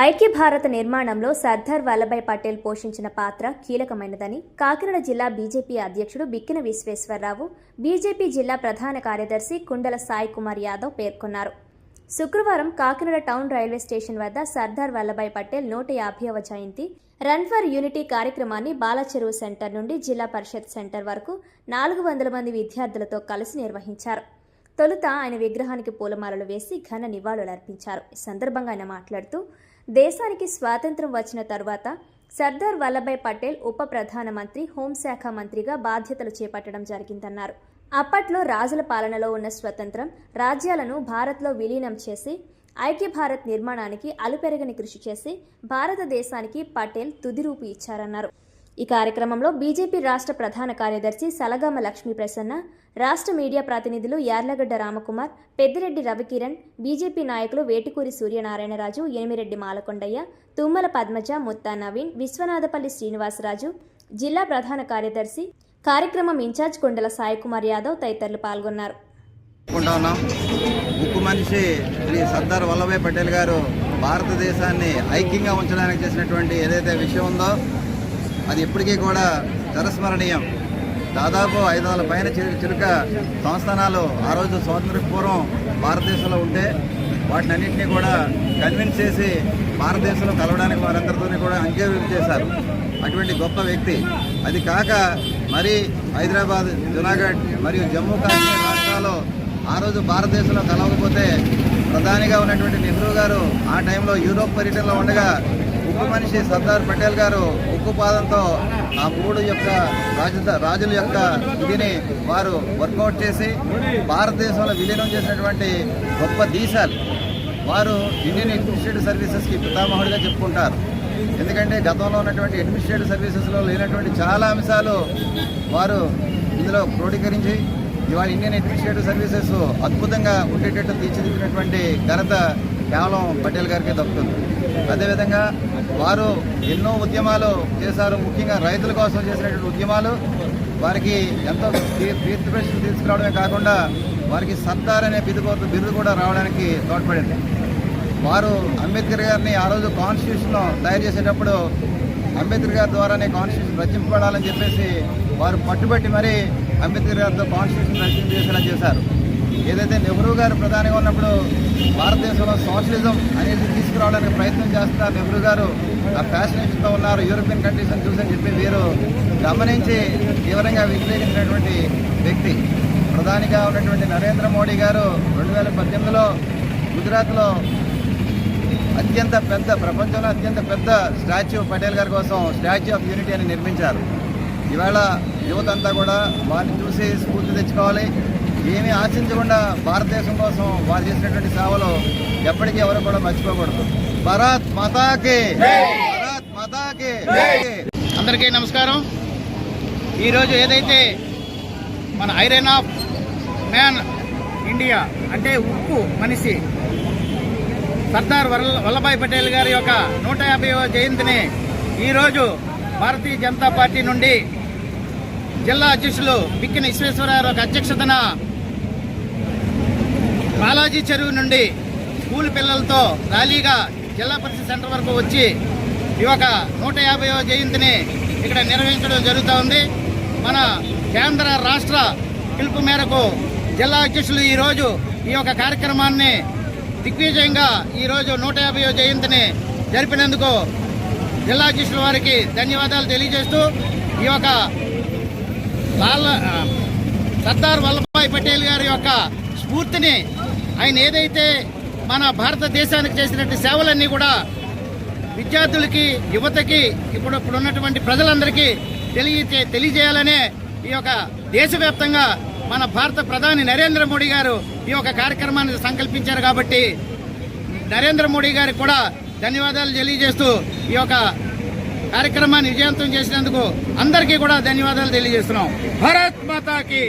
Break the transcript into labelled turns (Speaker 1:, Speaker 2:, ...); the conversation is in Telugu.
Speaker 1: ఐక్య భారత నిర్మాణంలో సర్దార్ వల్లభాయ్ పటేల్ పోషించిన పాత్ర కీలకమైనదని కాకినాడ జిల్లా బీజేపీ అధ్యక్షుడు బిక్కిన విశ్వేశ్వరరావు బీజేపీ జిల్లా ప్రధాన కార్యదర్శి కుండల సాయి కుమార్ యాదవ్ పేర్కొన్నారు. శుక్రవారం కాకినాడ టౌన్ రైల్వే స్టేషన్ వద్ద సర్దార్ వల్లభాయ్ పటేల్ నూట యాభైవ జయంతి రన్ ఫర్ యూనిటీ కార్యక్రమాన్ని బాలచెరువు సెంటర్ నుండి జిల్లా పరిషత్ సెంటర్ వరకు నాలుగు వందల మంది విద్యార్థులతో కలిసి నిర్వహించారు. తొలుత ఆయన విగ్రహానికి పూలమాలలు వేసి ఘన నివాళులర్పించారు. ఈ సందర్భంగా ఆయన మాట్లాడుతూ దేశానికి స్వాతంత్ర్యం వచ్చిన తర్వాత సర్దార్ వల్లభాయ్ పటేల్ ఉప ప్రధానమంత్రి హోంశాఖ మంత్రిగా బాధ్యతలు చేపట్టడం జరిగిందన్నారు. అప్పట్లో రాజుల పాలనలో ఉన్న స్వతంత్రం రాజ్యాలను భారత్లో విలీనం చేసి ఐక్య భారత్ నిర్మాణానికి అలుపెరగని కృషి చేసి భారతదేశానికి పటేల్ తుది రూపు ఇచ్చారన్నారు. ఈ కార్యక్రమంలో బీజేపీ రాష్ట్ర ప్రధాన కార్యదర్శి సలగామ లక్ష్మీ ప్రసన్న రాష్ట్ర మీడియా ప్రతినిధులు యార్లగడ్డ రామకుమార్ పెద్దిరెడ్డి రవికిరణ్ బీజేపీ నాయకులు వేటుకూరి సూర్యనారాయణరాజు ఎనిమిరెడ్డి మాలకొండయ్య తుమ్మల పద్మజ ముత్తా నవీన్ విశ్వనాథపల్లి శ్రీనివాసరాజు జిల్లా ప్రధాన కార్యదర్శి కార్యక్రమం ఇన్ఛార్జ్ కొండల సాయికుమార్ యాదవ్ తదితరులు పాల్గొన్నారు.
Speaker 2: చెప్పుకుంటా మనిషి శ్రీ సర్దార్ వల్లభాయ్ పటేల్ గారు భారతదేశాన్ని ఐక్యంగా ఉంచడానికి చేసినటువంటి ఏదైతే విషయం ఉందో అది ఇప్పటికీ కూడా చిరస్మరణీయం దాదాపు ఐదు వందల పైన చిలు- చిలుక సంస్థానాలు ఆ రోజు స్వాతంత్ర పూర్వం భారతదేశంలో ఉంటే వాటిని అన్నింటినీ కూడా కన్విన్స్ చేసి భారతదేశంలో కలవడానికి వారందరితో కూడా అంగీకరణ చేశారు. అటువంటి గొప్ప వ్యక్తి. అది కాక మరి హైదరాబాద్ జునాగఢ్ మరియు జమ్మూ కాశ్మీర్ రాష్ట్రాల్లో ఆ రోజు భారతదేశంలో కలవకపోతే ప్రధానిగా ఉన్నటువంటి నెహ్రూ గారు ఆ టైంలో యూరోప్ పర్యటనలో ఉండగా ఉక్కు మనిషి సర్దార్ పటేల్ గారు ఉక్కు పాదంతో ఆ మూడు యొక్క రాజ రాజుల యొక్క ఇదిని వారు వర్కౌట్ చేసి భారతదేశంలో విలీనం చేసినటువంటి గొప్ప దేశాలు. వారు ఇండియన్ అడ్మినిస్ట్రేటివ్ సర్వీసెస్కి పితామహుడిగా చెప్పుకుంటారు. ఎందుకంటే గతంలో ఉన్నటువంటి అడ్మినిస్ట్రేటివ్ సర్వీసెస్లో లేనటువంటి చాలా అంశాలు వారు ఇందులో క్రోడీకరించి ఇవాళ ఇండియన్ అడ్మినిస్ట్రేటివ్ సర్వీసెస్ అద్భుతంగా ఉండేటట్టు తీర్చిదిద్దినటువంటి ఘనత కేవలం పటేల్ గారికే దక్కుతుంది. అదేవిధంగా వారు ఎన్నో ఉద్యమాలు చేశారు. ముఖ్యంగా రైతుల కోసం చేసినటువంటి ఉద్యమాలు వారికి ఎంతో కీ- ప్రశ్నలు తీసుకురావడమే కాకుండా వారికి సర్దార్ అనే బిరుదు బిరుదు కూడా రావడానికి తోడ్పడింది. వారు అంబేద్కర్ గారిని ఆ రోజు కాన్స్టిట్యూషన్ తయారు చేసేటప్పుడు అంబేద్కర్ గారి ద్వారానే కాన్స్టిట్యూషన్ రచింపబడాలని చెప్పేసి వారు పట్టుబట్టి మరీ అంబేద్కర్ గారితో కాన్స్టిట్యూషన్ రచింప చేసేలా చేశారు. ఏదైతే నెహ్రూ గారు ప్రధానిగా ఉన్నప్పుడు భారతదేశంలో సోషలిజం అనేది తీసుకురావడానికి ప్రయత్నం చేస్తున్నారు నెహ్రూ గారు ఆ ఫ్యాసినేషన్తో ఉన్నారు. యూరోపియన్ కంట్రీస్ అని చూసని చెప్పి వీరు గమనించి తీవ్రంగా వ్యతిరేకించినటువంటి వ్యక్తి. ప్రధానిగా ఉన్నటువంటి నరేంద్ర మోడీ గారు రెండు వేల పద్దెనిమిదిలో గుజరాత్లో అత్యంత పెద్ద ప్రపంచంలో అత్యంత పెద్ద స్టాచ్యూ పటేల్ గారి కోసం స్టాచ్యూ ఆఫ్ యూనిటీ అని నిర్మించారు. ఇవాళ యువత అంతా కూడా వారిని చూసి స్ఫూర్తి తెచ్చుకోవాలి. ఏమీ ఆశించకుండా భారతదేశం కోసం వారు చేసినటువంటి సేవలు ఎప్పటికీ ఎవరు కూడా మర్చిపోకూడదు. భరత్ మాతాకి భరత్ మాతాకి
Speaker 3: అందరికీ నమస్కారం. ఈరోజు ఏదైతే మన ఐరన్ ఆఫ్ మ్యాన్ ఇండియా అంటే ఉక్కు మనిషి సర్దార్ వల్లభాయ్ పటేల్ గారి యొక్క నూట యాభైవ జయంతిని ఈరోజు భారతీయ జనతా పార్టీ నుండి జిల్లా అధ్యక్షులు బిక్కిన విశ్వేశ్వరరావు అధ్యక్షతన బాలాజీ చెరువు నుండి స్కూల్ పిల్లలతో ర్యాలీగా జిల్లా పరిషత్ సెంటర్ వరకు వచ్చి ఈ యొక్క నూట యాభైవ జయంతిని ఇక్కడ నిర్వహించడం జరుగుతూ ఉంది. మన కేంద్ర రాష్ట్ర పిలుపు మేరకు జిల్లా అధ్యక్షులు ఈరోజు ఈ యొక్క కార్యక్రమాన్ని దిగ్విజయంగా ఈరోజు నూట యాభైవ జయంతిని జరిపినందుకు జిల్లా అధ్యక్షుల వారికి ధన్యవాదాలు తెలియజేస్తూ ఈ యొక్క లాల్ సర్దార్ వల్లభాయ్ పటేల్ గారి యొక్క స్ఫూర్తిని ఆయన ఏదైతే మన భారతదేశానికి చేసినట్టు సేవలన్నీ కూడా విద్యార్థులకి యువతకి ఇప్పుడు ఇప్పుడు ఉన్నటువంటి ప్రజలందరికీ తెలియచే తెలియజేయాలనే ఈ యొక్క దేశవ్యాప్తంగా మన భారత ప్రధాని నరేంద్ర మోడీ గారు ఈ యొక్క కార్యక్రమాన్ని సంకల్పించారు కాబట్టి నరేంద్ర మోడీ గారికి కూడా ధన్యవాదాలు తెలియజేస్తూ ఈ యొక్క కార్యక్రమాన్ని విజయవంతం చేసినందుకు అందరికీ కూడా ధన్యవాదాలు తెలియజేస్తున్నాం. భారత్ మాతాకి.